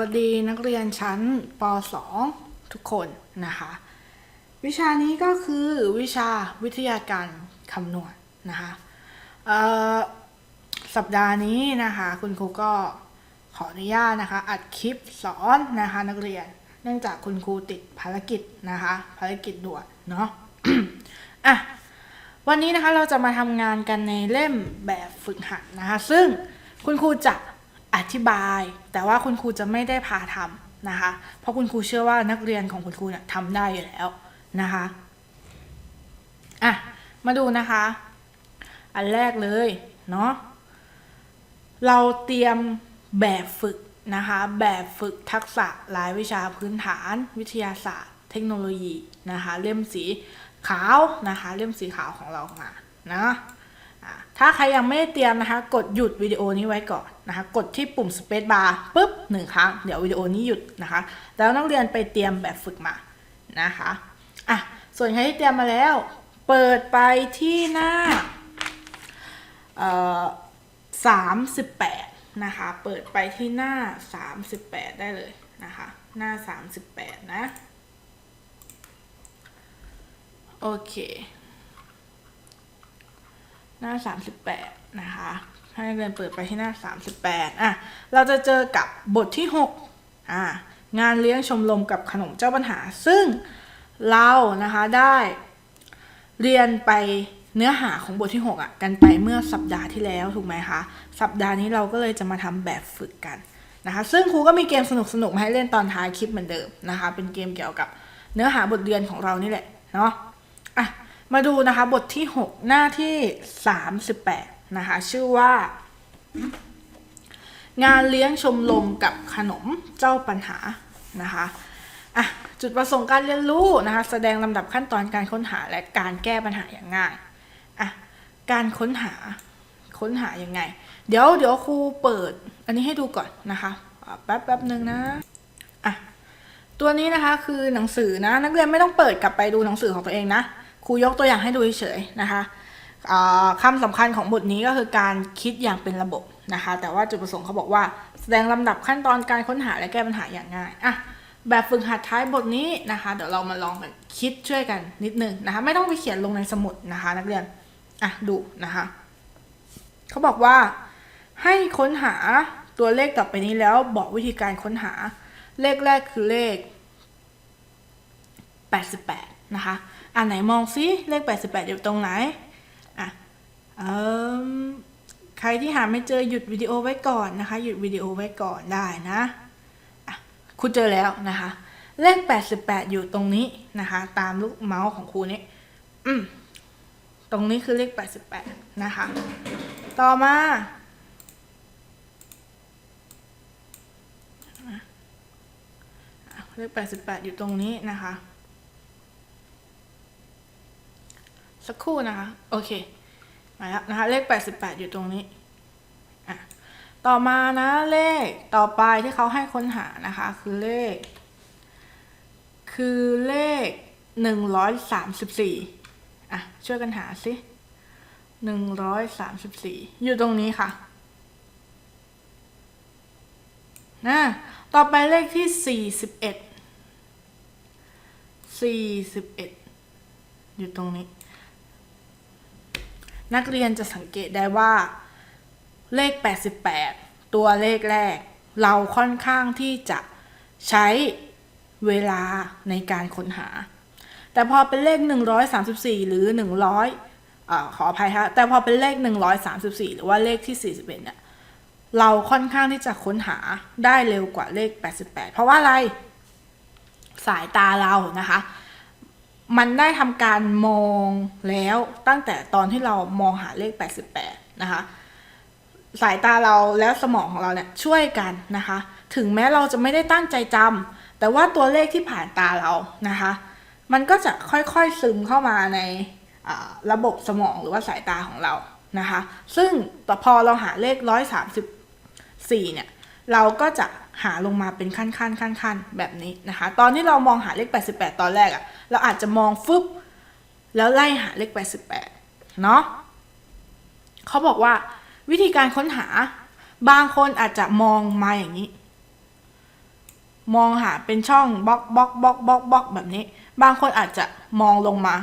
สวัสดีนักเรียนชั้นป .2 ทุกคนนะคะ วิชานี้ก็คือวิชาวิทยาการคำนวณนะคะสัปดาห์นี้นะคะคุณครูก็ขออนุญาตนะคะ อัดคลิปสอนนะคะนักเรียน เนื่องจากคุณครูติดภารกิจนะคะ ภารกิจด่วนเนาะอะวันนี้นะคะเราจะมาทำงานกันในเล่มแบบฝึกหัดนะคะ ซึ่งคุณครูจะ อธิบาย แต่ว่าคุณครูจะไม่ได้พาทำนะคะ เพราะคุณครูเชื่อว่านักเรียนของคุณครูเนี่ยทำได้อยู่แล้วนะคะอะมาดูนะคะ อันแรกเลยเนาะเราเตรียมแบบฝึกนะคะ แบบฝึกทักษะรายวิชาพื้นฐาน วิทยาศาสตร์ เทคโนโลยีนะคะ เล่มสีขาวนะคะ เล่มสีขาวของเรามานะอะ ถ้าใครยังไม่ได้เตรียมนะคะ กดหยุดวิดีโอนี้ไว้ก่อนนะคะ กดที่ปุ่ม Space Bar ปุ๊บหนึ่งครั้ง เดี๋ยววิดีโอนี้หยุดนะคะ แล้วนักเรียนไปเตรียมแบบฝึกมานะคะอะส่วนใครที่เตรียมมาแล้ว เปิดไปที่หน้าเอ่อสามสิบแปดนะคะ เปิดไปที่หน้าสามสิบแปดได้เลยนะคะ หน้าสามสิบแปดนะ โอเค หน้า 38 นะคะให้นักเรียนเปิดไปที่หน้า 38อะเราจะเจอกับบทที่6อะงานเลี้ยงชมรมกับขนมเจ้าปัญหา ซึ่งเรานะคะได้เรียนไปเนื้อหาของบทที่ 6อะกันไปเมื่อสัปดาห์ที่แล้วถูกไหมคะ สัปดาห์นี้เราก็เลยจะมาทำแบบฝึกกันนะคะซึ่งครูก็มีเกมสนุกๆมาให้เล่นตอนท้ายคลิปเหมือนเดิมนะคะ เป็นเกมเกี่ยวกับเนื้อหาบทเรียนของเรานี่แหละเนาะอะ มาดูนะคะบทที่ 6 หน้าที่ 38 นะคะ ชื่อว่า งานเลี้ยงชมรมกับขนมเจ้าปัญหานะคะอะจุดประสงค์การเรียนรู้นะคะ แสดงลำดับขั้นตอนการค้นหาและการแก้ปัญหาอย่างง่ายอะการค้นหาค้นหายังไง เดี๋ยวเดี๋ยวครูเปิดอันนี้ให้ดูก่อนนะคะอะแป๊บแป๊บหนึ่งนะอะตัวนี้นะคะคือหนังสือนะนักเรียนไม่ต้องเปิดกลับไปดูหนังสือของตัวเองนะ ครูยกตัวอย่างให้ดูเฉยๆนะคะคำสำคัญของบทนี้ก็คือการคิดอย่างเป็นระบบนะคะ แต่ว่าจุดประสงค์เขาบอกว่า แสดงลำดับขั้นตอนการค้นหาและแก้ปัญหาอย่างง่ายอะแบบฝึกหัดท้ายบทนี้นะคะ เดี๋ยวเรามาลองกันคิดช่วยกันนิดนึงนะคะ ไม่ต้องไปเขียนลงในสมุดนะคะ นักเรียนอะดูนะคะเขาบอกว่าให้ค้นหาตัวเลขต่อไปนี้แล้วบอกวิธีการค้นหาเลขแรกคือเลข 88 นะคะอ่านไหนมองซิเลข 88 อยู่ตรงไหนอะเอมใครที่หาไม่เจอหยุดวิดีโอไว้ก่อนนะคะ หยุดวิดีโอไว้ก่อนได้นะอะคุณเจอแล้วนะคะ เลข 88 อยู่ตรงนี้นะคะ ตามลูกเมาส์ของครูนี้อืมตรงนี้คือเลข 88 นะคะ ต่อมาเลข 88 อยู่ตรงนี้นะคะ สักครู่นะคะ โอเค มาแล้วนะคะ เลข 88 อยู่ตรงนี้ อะ ต่อมานะเลขต่อไปที่เขาให้ค้นหานะคะ คือเลข คือเลข 134 อะ ช่วยกันหาสิ134 อยู่ตรงนี้ค่ะนะต่อไปเลขที่ 41 41 อยู่ตรงนี้ นักเรียนจะสังเกตได้ว่า เลข 88 ตัวเลขแรก เราค่อนข้างที่จะใช้เวลาในการค้นหา แต่พอเป็นเลข 134 หรือ 100อขออภัยฮะแต่พอเป็นเลข 134 หรือว่าเลขที่ 41เนี่ยเราค่อนข้างที่จะค้นหาได้เร็วกว่าเลข 88 เพราะว่าอะไร สายตาเรานะคะ มันได้ทำการมองแล้วตั้งแต่ตอนที่เรามองหาเลข 88 นะคะ สายตาเราแล้วสมองของเราเนี่ยช่วยกันนะคะ ถึงแม้เราจะไม่ได้ตั้งใจจำแต่ว่าตัวเลขที่ผ่านตาเรานะคะ มันก็จะค่อยๆซึมเข้ามาในระบบสมองหรือว่าสายตาของเรานะคะ ซึ่งพอเราหาเลข 134 เนี่ย เราก็จะ หาลงมาเป็นขั้นขั้นขั้นขั้นแบบนี้นะคะ ตอนที่เรามองหาเลข 88 ตอนแรกอะเราอาจจะมองฟึบแล้วไล่หาเลข 88 เนาะเขาบอกว่าวิธีการค้นหาบางคนอาจจะมองมาอย่างนี้ มองหาเป็นช่องบล็อกบล็อกบล็อกบล็อกบล็อกแบบนี้ บางคนอาจจะมองลงมา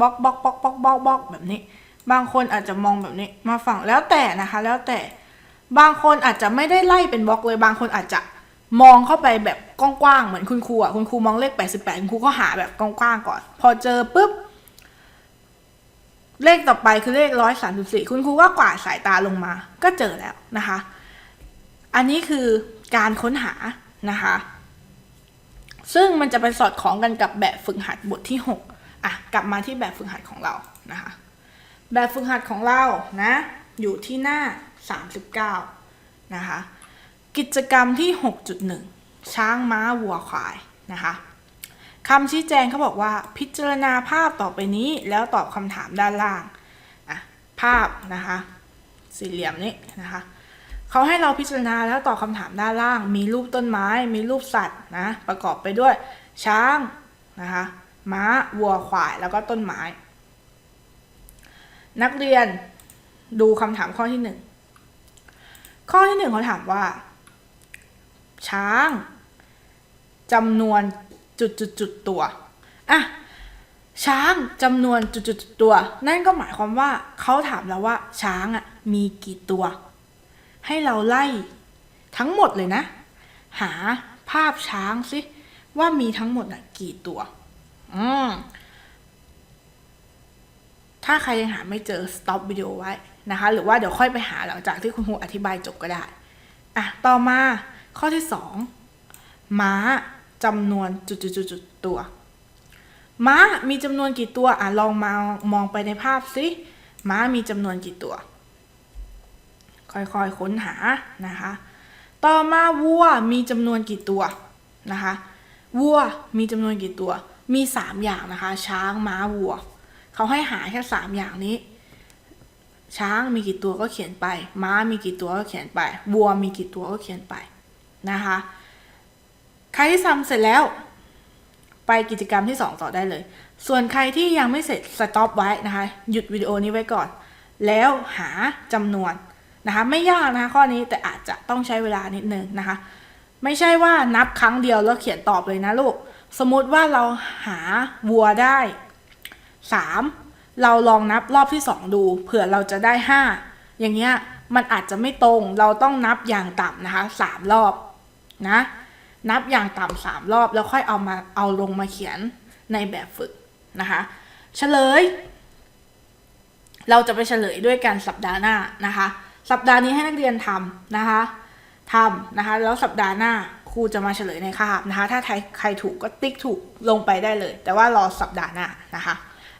บล็อกบล็อกบล็อกบล็อกบล็อกบล็อกแบบนี้ บางคนอาจจะมองแบบนี้มาฝั่งแล้วแต่นะคะ แล้วแต่บางคนอาจจะไม่ได้ไล่เป็นบล็อกเลย บางคนอาจจะ มองเข้าไปแบบกว้างๆเหมือนคุณครูอะคุณครูมองเลข 88คุณครูก็หาแบบกว้างๆก่อน พอเจอปุ๊บเลขต่อไปคือเลขร้อยสามสิบสี่คุณครูก็กวาดสายตาลงมา ก็เจอแล้วนะคะ อันนี้คือการค้นหานะคะ ซึ่งมันจะไปสอดคล้องกันกับแบบฝึกหัดบทที่หกอะ กลับมาที่แบบฝึกหัดของเรานะคะ แบบฝึกหัดของเรานะ อยู่ที่หน้า 39 นะคะ กิจกรรมที่ 6.1 ช้างม้าวัวควายนะคะคำชี้แจงเขาบอกว่าพิจารณาภาพต่อไปนี้แล้วตอบคำถามด้านล่างอะภาพนะคะสี่เหลี่ยมนี้นะคะเขาให้เราพิจารณาแล้วตอบคำถามด้านล่าง มีรูปต้นไม้ มีรูปสัตว์นะประกอบไปด้วย ช้างนะคะม้าวัวควายแล้วก็ต้นไม้ นักเรียนดูคำถามข้อที่หนึ่งข้อที่หนึ่งเขาถามว่า ช้างจำนวนจุดจุดจุดตัวอะช้างจำนวนจุดจุดตัว นั่นก็หมายความว่าเขาถามเราว่าช้างอะมีกี่ตัว ให้เราไล่ทั้งหมดเลยนะ หาภาพช้างสิว่ามีทั้งหมดอะกี่ตัว อืมถ้าใครยังหาไม่เจอ stop วิดีโอไว้นะคะ หรือว่าเดี๋ยวค่อยไปหาหลังจากที่คุณครูอธิบายจบก็ได้ อะ ต่อมา ข้อที่สองม้าจำนวนจุดๆๆตัว ม้ามีจำนวนกี่ตัวอะลองมามองไปในภาพสิม้ามีจำนวนกี่ตัว ค่อยๆค้นหานะคะ ต่อมาวัวมีจำนวนกี่ตัวนะคะ วัวมีจำนวนกี่ตัว มีสามอย่างนะคะ ช้างม้าวัว เขาให้หาแค่สามอย่างนี้ ช้างมีกี่ตัวก็เขียนไป ม้ามีกี่ตัวก็เขียนไป วัวมีกี่ตัวก็เขียนไป นะคะ ใครที่ทำเสร็จแล้ว ไปกิจกรรมที่ 2 ต่อได้เลย ส่วนใครที่ยังไม่เสร็จสต็อปไว้นะคะ หยุดวิดีโอนี้ไว้ก่อน แล้วหาจำนวนนะคะ ไม่ยากนะคะข้อนี้แต่อาจจะต้องใช้เวลานิดนึงนะคะ ไม่ใช่ว่านับครั้งเดียวแล้วเขียนตอบเลยนะลูก สมมุติว่าเราหาวัวได้สามเราลองนับรอบที่สองดู เผื่อเราจะได้ห้าอย่างเงี้ยมันอาจจะไม่ตรง เราต้องนับอย่างต่ำนะคะสามรอบ นะ นับอย่างต่ำสามรอบแล้วค่อยเอามาเอาลงมาเขียนในแบบฝึกนะคะเฉลย เราจะไปเฉลยด้วยกันสัปดาห์หน้านะคะ สัปดาห์นี้ให้นักเรียนทำนะคะทำนะคะ แล้วสัปดาห์หน้าครูจะมาเฉลยในคาบนะคะ ถ้าใครใครถูกก็ติ๊กถูกลงไปได้เลย แต่ว่ารอสัปดาห์หน้านะคะ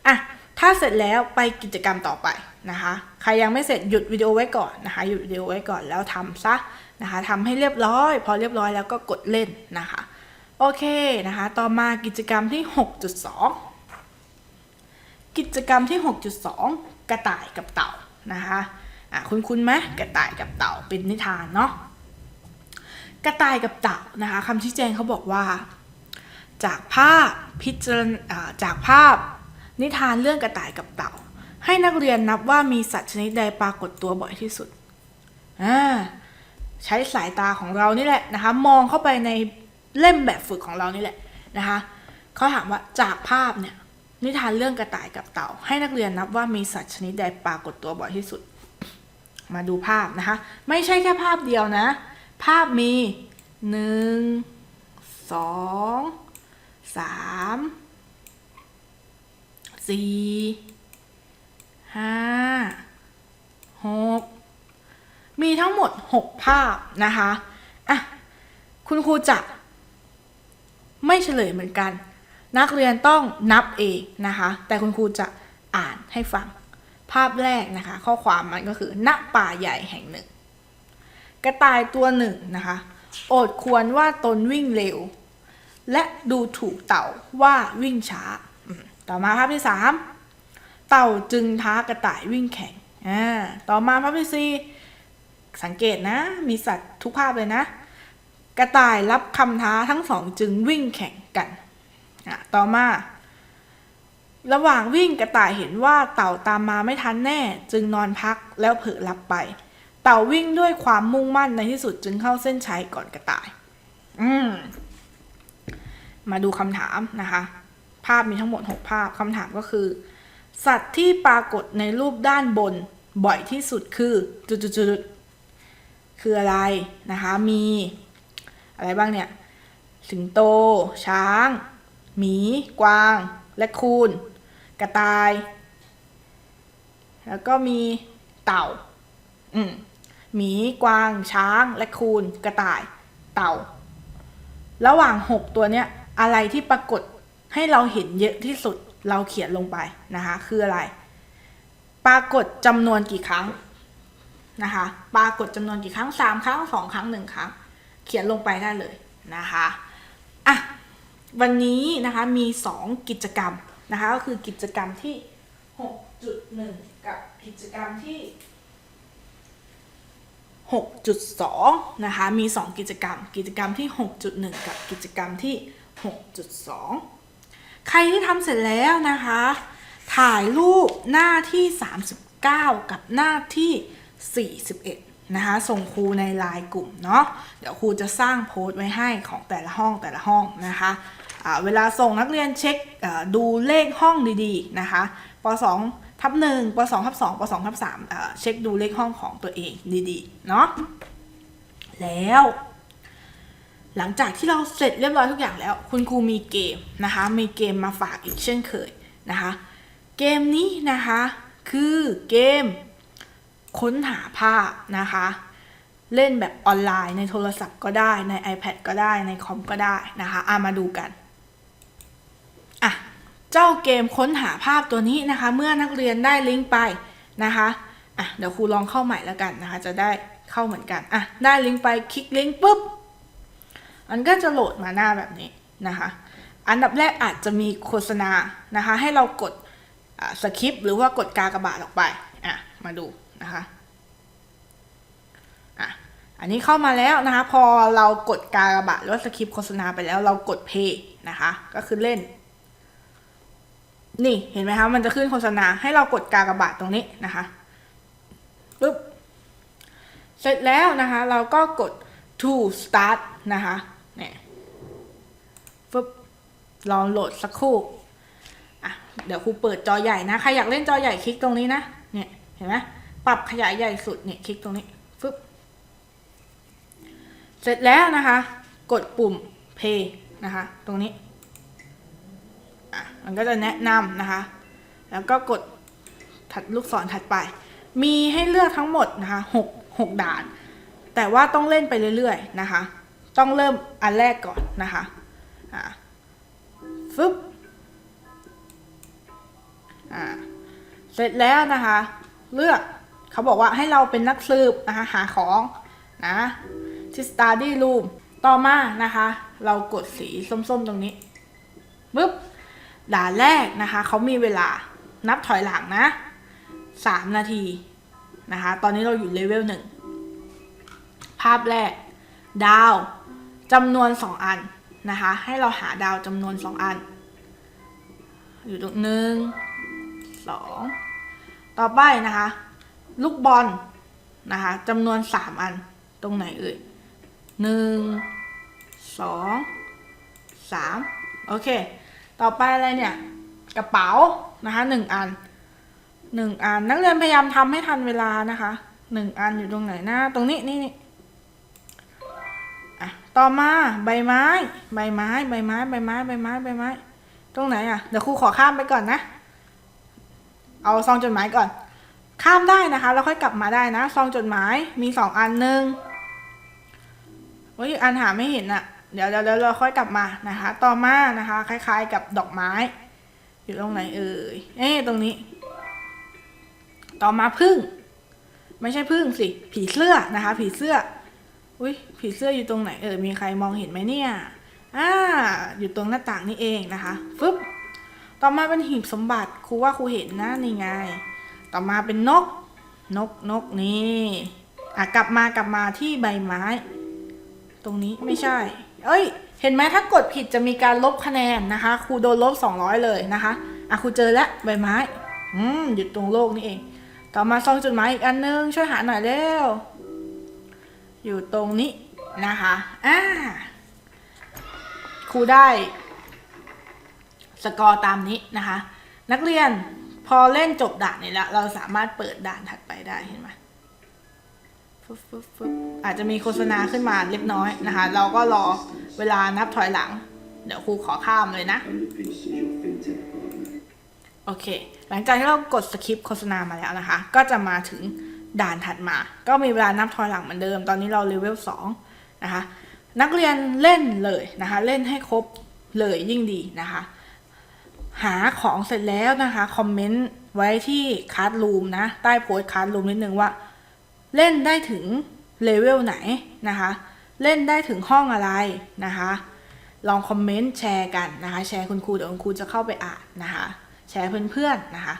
อะถ้าเสร็จแล้วไปกิจกรรมต่อไปนะคะ ใครยังไม่เสร็จหยุดวิดีโอไว้ก่อนนะคะ หยุดวิดีโอไว้ก่อนแล้วทำซะ นะคะทำให้เรียบร้อย พอเรียบร้อยแล้วก็กดเล่นนะคะ โอเคนะคะ ต่อมากิจกรรมที่ 6.2 กิจกรรมที่ 6.2 กระต่ายกับเต่านะคะอะคุณคุณไหมกระต่ายกับเต่าเป็นนิทานเนาะกระต่ายกับเต่านะคะคำชี้แจงเขาบอกว่า จากภาพพิจารณาอ่าจากภาพนิทานเรื่องกระต่ายกับเต่า ให้นักเรียนนับว่ามีสัตว์ชนิดใดปรากฏตัวบ่อยที่สุดอ่า ใช้สายตาของเรานี่แหละนะคะ มองเข้าไปในเล่มแบบฝึกของเรานี่แหละนะคะเขาถามว่าจากภาพเนี่ยนิทานเรื่องกระต่ายกับเต่า ให้นักเรียนนับว่ามีสัตว์ชนิดใดปรากฏตัวบ่อยที่สุด มาดูภาพนะคะ ไม่ใช่แค่ภาพเดียวนะ ภาพมีหนึ่งสองสามสี่ห้าหก มีทั้งหมดหกภาพนะคะอะคุณครูจะ ไม่เฉลยเหมือนกัน นักเรียนต้องนับเองนะคะ แต่คุณครูจะอ่านให้ฟัง ภาพแรกนะคะ ข้อความมันก็คือณป่าใหญ่แห่งหนึ่ง กระต่ายตัวหนึ่งนะคะโอดควรว่าตนวิ่งเร็ว และดูถูกเต่าว่าวิ่งช้า ต่อมาภาพที่สามเต่าจึงท้ากระต่ายวิ่งแข่งอ่าต่อมาภาพที่สี่ สังเกตนะ มีสัตว์ทุกภาพเลยนะ กระต่ายรับคำท้าทั้งสองจึงวิ่งแข่งกันอะต่อมา ระหว่างวิ่งกระต่ายเห็นว่าเต่าตามมาไม่ทันแน่ จึงนอนพักแล้วเผลอหลับไป เต่าวิ่งด้วยความมุ่งมั่นในที่สุดจึงเข้าเส้นชัยก่อนกระต่าย อืมมาดูคำถามนะคะ ภาพมีทั้งหมด 6 ภาพคำถามก็คือ สัตว์ที่ปรากฏในรูปด้านบนบ่อยที่สุดคือจุดๆๆ คืออะไรนะคะ มีอะไรบ้างเนี่ย สิงโต ช้าง หมี กวาง และคูน กระต่าย แล้วก็มีเต่า อืมหมี กวาง ช้าง และคูน กระต่าย เต่า ระหว่างหกตัวเนี้ย อะไรที่ปรากฏให้เราเห็นเยอะที่สุด เราเขียนลงไปนะคะ คืออะไร ปรากฏจำนวนกี่ครั้ง นะคะปรากฏจำนวนกี่ครั้งสามครั้งสองครั้งหนึ่งครั้ง เขียนลงไปได้เลยนะคะอะวันนี้นะคะมีสองกิจกรรมนะคะก็คือกิจกรรมที่ 6.1 กับกิจกรรมที่ 6.2 นะคะมี 2 กิจกรรม กิจกรรมที่ 6.1 กับกิจกรรมที่ 6.2 ใครที่ทำเสร็จแล้วนะคะ ถ่ายรูปหน้าที่ 39 กับหน้าที่ 41 นะคะ ส่งครูในไลน์กลุ่มเนาะ เดี๋ยวครูจะสร้างโพสต์ไว้ให้ของแต่ละห้องแต่ละห้องนะคะเวลาส่งนักเรียนเช็คดูเลขห้องดีๆนะคะป .2 ทับ1ป .2 ทับ2ป .2 ทับ3เช็คดูเลขห้องของตัวเองดีๆ เนาะ แล้ว หลังจากที่เราเสร็จเรียบร้อยทุกอย่างแล้ว คุณครูมีเกมนะคะ มีเกมมาฝากอีกเช่นเคยนะคะ เกมนี้นะคะคือเกม ค้นหาภาพนะคะ เล่นแบบออนไลน์ในโทรศัพท์ก็ได้ใน iPad ก็ได้ในคอมก็ได้นะคะอามาดูกันอะเจ้าเกมค้นหาภาพตัวนี้นะคะ เมื่อนักเรียนได้ลิงก์ไปนะคะอะเดี๋ยวครูลองเข้าใหม่แล้วกันนะคะ จะได้เข้าเหมือนกันอะได้ลิงก์ไปคลิกลิงก์ปุ๊บมันก็จะโหลดมาหน้าแบบนี้นะคะ อันดับแรกอาจจะมีโฆษณานะคะ ให้เรากดสคริปหรือว่ากดกากระบาทออกไปอะมาดู นะคะอะอันนี้เข้ามาแล้วนะคะ พอเรากดกากบาทหรือสคริปโฆษณาไปแล้วเรากดเพย์นะคะ ก็คือเล่น นี่เห็นไหมคะมันจะขึ้นโฆษณาให้เรากดกากบาทตรงนี้นะคะปุ๊บเสร็จแล้วนะคะเราก็กด to start นะคะเนี่ยปุ๊บลองโหลดสักครู่อะเดี๋ยวครูเปิดจอใหญ่นะ ใครอยากเล่นจอใหญ่คลิกตรงนี้นะ เนี่ย เห็นไหม ปรับขยายใหญ่สุดเนี่ยคลิกตรงนี้ปุ๊บเสร็จแล้วนะคะ กดปุ่ม play นะคะ ตรงนี้มันก็จะแนะนำนะคะ แล้วก็กดถัดลูกศรถัดไป มีให้เลือกทั้งหมดนะคะหกหกด่าน แต่ว่าต้องเล่นไปเรื่อยๆนะคะ ต้องเริ่มอันแรกก่อนนะคะอ่าฟึบอ่าเสร็จแล้วนะคะ เลือก เขาบอกว่าให้เราเป็นนักสืบนะคะหาของนะที่ study room ต่อมานะคะ เรากดสีส้มๆตรงนี้ปึ๊บด่านแรกนะคะเขามีเวลานับถอยหลังนะสามนาทีนะคะ ตอนนี้เราอยู่เลเวลหนึ่งภาพแรก ดาวจำนวนสองอันนะคะ ให้เราหาดาวจำนวนสองอัน อยู่ตรงหนึ่งสองต่อไปนะคะ ลูกบอลนะคะจำนวนสามอันตรงไหนเอ่ยหนึ่งสองสามโอเค ต่อไปอะไรเนี่ย กระเป๋านะคะหนึ่งอันหนึ่งอัน นักเรียนพยายามทำให้ทันเวลานะคะหนึ่งอันอยู่ตรงไหนหน้า ตรงนี้นี่นี่อะต่อมาใบไม้ ใบไม้ใบไม้ใบไม้ใบไม้ใบไม้ ตรงไหนอะเดี๋ยวครูขอข้ามไปก่อนนะ เอาซองจดหมายก่อน ข้ามได้นะคะ แล้วค่อยกลับมาได้นะ ซองจดหมายมีสองอันหนึ่งโอ้ยอันหาไม่เห็นอะเดี๋ยวเดี๋ยวเราค่อยกลับมานะคะ ต่อมานะคะ คล้าย ๆ กับดอกไม้ อยู่ตรงไหนเอ่ยเอ๊ตรงนี้ ต่อมาพึ่ง ไม่ใช่พึ่งสิ ผีเสื้อนะคะ ผีเสื้อ อุ้ยผีเสื้ออยู่ตรงไหนเออมีใครมองเห็นไหมเนี่ยอ่าอยู่ตรงหน้าต่างนี่เองนะคะฟึบต่อมาเป็นหีบสมบัติครูว่าครูเห็นนะนี่ไง ต่อมาเป็นนก นกนกนี่อะกลับมากลับมาที่ใบไม้ ตรงนี้ไม่ใช่ เอ้ย เห็นไหมถ้ากดผิดจะมีการลบคะแนนนะคะครูโดนลบ 200 เลยนะคะอะครูเจอแล้วใบไม้ อืมอยู่ตรงโลกนี่เอง ต่อมาซองจดหมายอีกอันนึงช่วยหาหน่อยเร็วอยู่ตรงนี้นะคะอ่าครูได้ สกอร์ตามนี้นะคะ นักเรียน พอเล่นจบด่านนี้แล้ว เราสามารถเปิดด่านถัดไปได้เห็นไหมฟึบฟึบฟึบอาจจะมีโฆษณาขึ้นมาเล็กน้อยนะคะ เราก็รอเวลานับถอยหลัง เดี๋ยวครูขอข้ามเลยนะ โอเค หลังจากที่เรากดสคริปโฆษณามาแล้วนะคะ ก็จะมาถึงด่านถัดมา ก็มีเวลานับถอยหลังเหมือนเดิม ตอนนี้เราเลเวล2นะคะ นักเรียนเล่นเลยนะคะ เล่นให้ครบเลยยิ่งดีนะคะ หาของเสร็จแล้วนะคะ คอมเมนต์ไว้ที่คาร์ดรูมนะ ใต้โพสต์คาร์ดรูมนิดนึงว่า เล่นได้ถึงเลเวลไหนนะคะ เล่นได้ถึงห้องอะไรนะคะ ลองคอมเมนต์แชร์กันนะคะ แชร์คุณครูเดี๋ยวคุณครูจะเข้าไปอ่านนะคะ แชร์เพื่อนๆนะคะ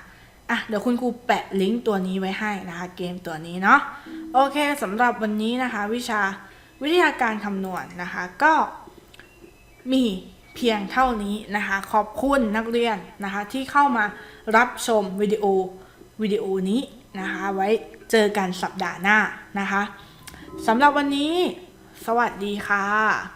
อะเดี๋ยวคุณครูแปะลิงก์ตัวนี้ไว้ให้นะคะ เกมตัวนี้เนาะโอเคสำหรับวันนี้นะคะ วิชาวิทยาการคำนวณนะคะ ก็มี เพียงเท่านี้นะคะ ขอบคุณนักเรียนนะคะที่เข้ามารับชมวิดีโอวิดีโอนี้นะคะ ไว้เจอกันสัปดาห์หน้านะคะสำหรับวันนี้ สวัสดีค่ะ